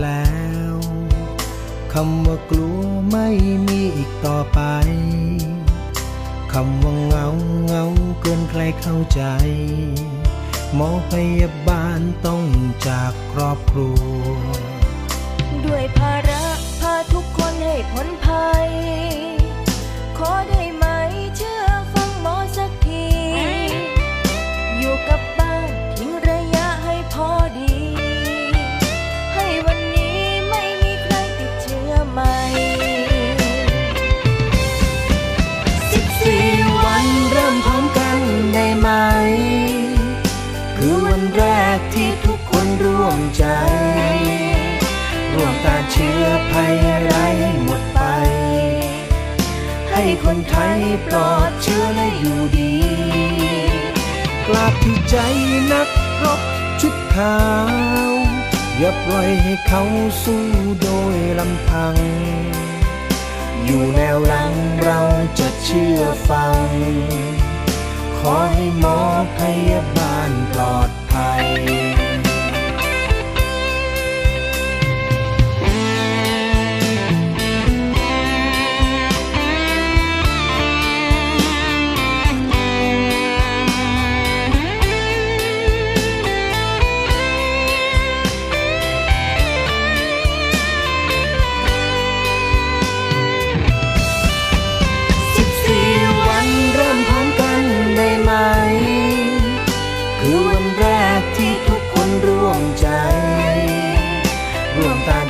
แล้ว คำว่ากลัวไม่มีอีกต่อไป คำว่าเงาเงาเกินใครเข้าใจ หมอพยาบาลต้องจากครอบครัว ด้วยภาระพาทุกคนให้พ้นภัย ใจร่วมตานเชื้อภัยร้ายให้หมดไป ให้คนไทยปลอดเชื้อและอยู่ดีกราบที่ใจนักรบชุดขาว อย่าปล่อยให้เขาสู้โดยลำพัง อยู่แนวหลังเราจะเชื่อฟัง ขอให้หมอพยาบาล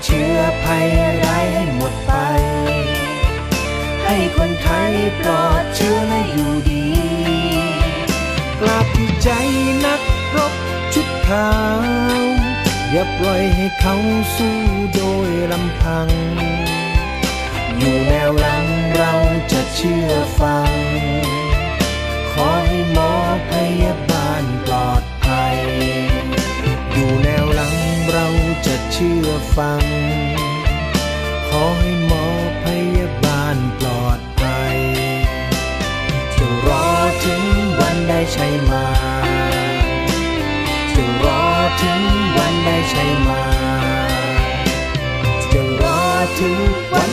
เชื้อภัยร้ายให้หมดไป ให้คนไทยปลอดเชื้อและอยู่ดีกราบที่ใจนักรบชุดขาว อย่าปล่อยให้เขาสู้โดยลำพัง อยู่แนวหลังเราจะเชื่อฟัง ชื่อฟัง ขอให้หมอพยาบาลปลอดภัยจะรอถึงวันได้ใช่มาจะรอถึงวันได้ใช่มาจะรอถึงวัน